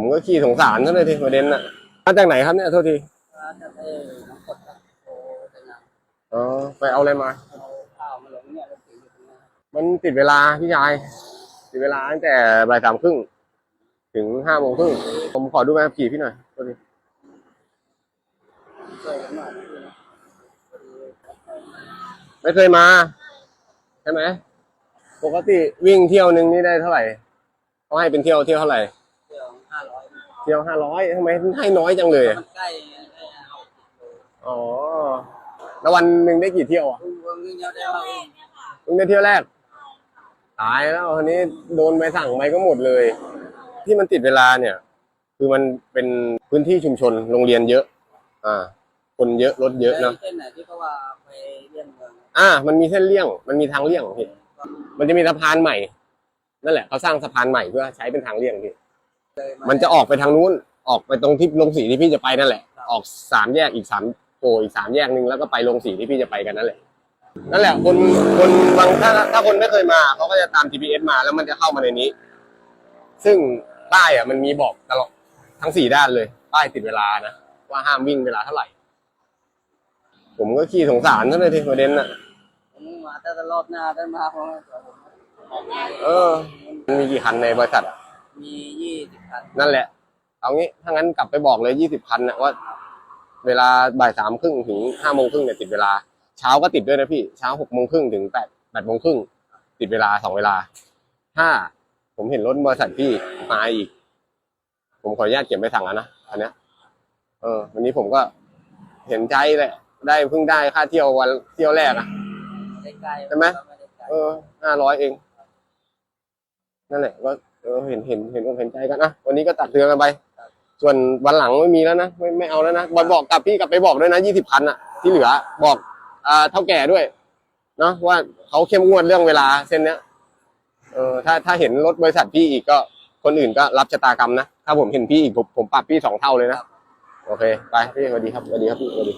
ผมก็ขี้สงสารเขาเลยทีประเด็นน่ะมาจากไหนครับเนี่ยโทษทีร้านจะเอ้น้องกดครับโอ้แต่งานอ๋อไปเอาอะไรมาเอาข้าวมาลงเนี่ยรถถึงอยู่ตรงนี้มันติดเวลาพี่ชายติดเวลาตั้งแต่บ่ายสามครึ่งถึงห้าโมงครึ่งผมขอดูใบขับขี่พี่หน่อยโทษทีช่วยกันหน่อยนะไม่เคยมา ใช่ไหมปกติวิ่งเที่ยวหนึ่งนี่ได้เท่าไหร่เขาให้เป็นเที่ยวเที่ยวเท่าไหร่ เที่ยวห้าร้อย เที่ยวห้าร้อยทำไมให้น้อยจังเลยอะมันใกล้ได้เอาอ๋อ แล้ววันหนึ่งได้กี่เที่ยวอะวงวงวิ่งเดียวได้เอาเพิ่งได้เที่ยวแรก ตายแล้วทีนี้โดนใบสั่งไปก็หมดเลย ที่มันติดเวลาเนี่ย คือมันเป็นพื้นที่ชุมชนโรงเรียนเยอะ อ่า คนเยอะรถเยอะเนอะ เส้นไหนที่เขาว่าไปเลี่ยนเมืองอ่า มันมีเส้นเลี่ยง มันมีทางเลี่ยงพี่มันจะมีสะพานใหม่ นั่นแหละเขาสร้างสะพานใหม่เพื่อใช้เป็นทางเลี่ยงพี่เลย มันจะออกไปทางนู้น ออกไปตรงที่ลงสีที่พี่จะไปนั่นแหละ ออกสามแยกอีกสามโผล่อีกสามแยกหนึ่งแล้วก็ไปลงสีที่พี่จะไปกันนั่นแหละ นั่นแหละ คนคนบางถ้าถ้าคนไม่เคยมาเขาก็จะตาม GPS มาแล้วมันจะเข้ามาในนี้ ซึ่งป้ายอะมันมีบอกตลอดทั้งสี่ด้านเลย ป้ายติดเวลานะว่าห้ามวิ่งเวลาเท่าไหร่ ผมก็ขี้สงสารนั่นเลยทีประเด็นน่ะผมมาแต่รอบหน้าได้มาเพราะว่าผมเออมันมีกี่คันในบริษัทอะ มียี่สิบคันนั่นแหละ เอางี้ถ้างั้นกลับไปบอกเลยยี่สิบคันนะว่า เวลาบ่ายสามครึ่งถึงห้าโมงครึ่งเนี่ยติดเวลา เช้าก็ติดด้วยนะพี่เช้าหกโมงครึ่งถึงแปดแปดโมงครึ่งติดเวลาสองเวลา ถ้าผมเห็นรถบริษัทพี่มาอีก ผมขออนุญาตเก็บไปสั่งแล้วนะอันเนี้ยเออ วันนี้ผมก็เห็นใจแหละ ได้เพิ่งได้ค่าเที่ยววันเที่ยวแรกอะไม่ได้ใกล้ใช่ไหมไม่ได้ไกล เออห้าร้อยเอง นั่นแหละก็เออเห็นเห็นเห็นอกเห็นใจกันนะวันนี้ก็ตัดเตือกันไป ส่วนวันหลังไม่มีแล้วนะไม่ไม่เอาแล้วนะบอลบอกกับพี่กลับไปบอกด้วยนะยี่สิบคันอะที่เหลือบอกอ่าเท่าแก่ด้วยเนาะว่าเขาเข้มงวดเรื่องเวลาเส้นเนี้ยเออถ้าถ้าเห็นรถบริษัทพี่อีกก็คนอื่นก็รับชะตากรรมนะถ้าผมเห็นพี่อีกผมผมปรับพี่สองเท่าเลยนะโอเค ไปพี่สวัสดีครับสวัสดีครับพี่สวัสดี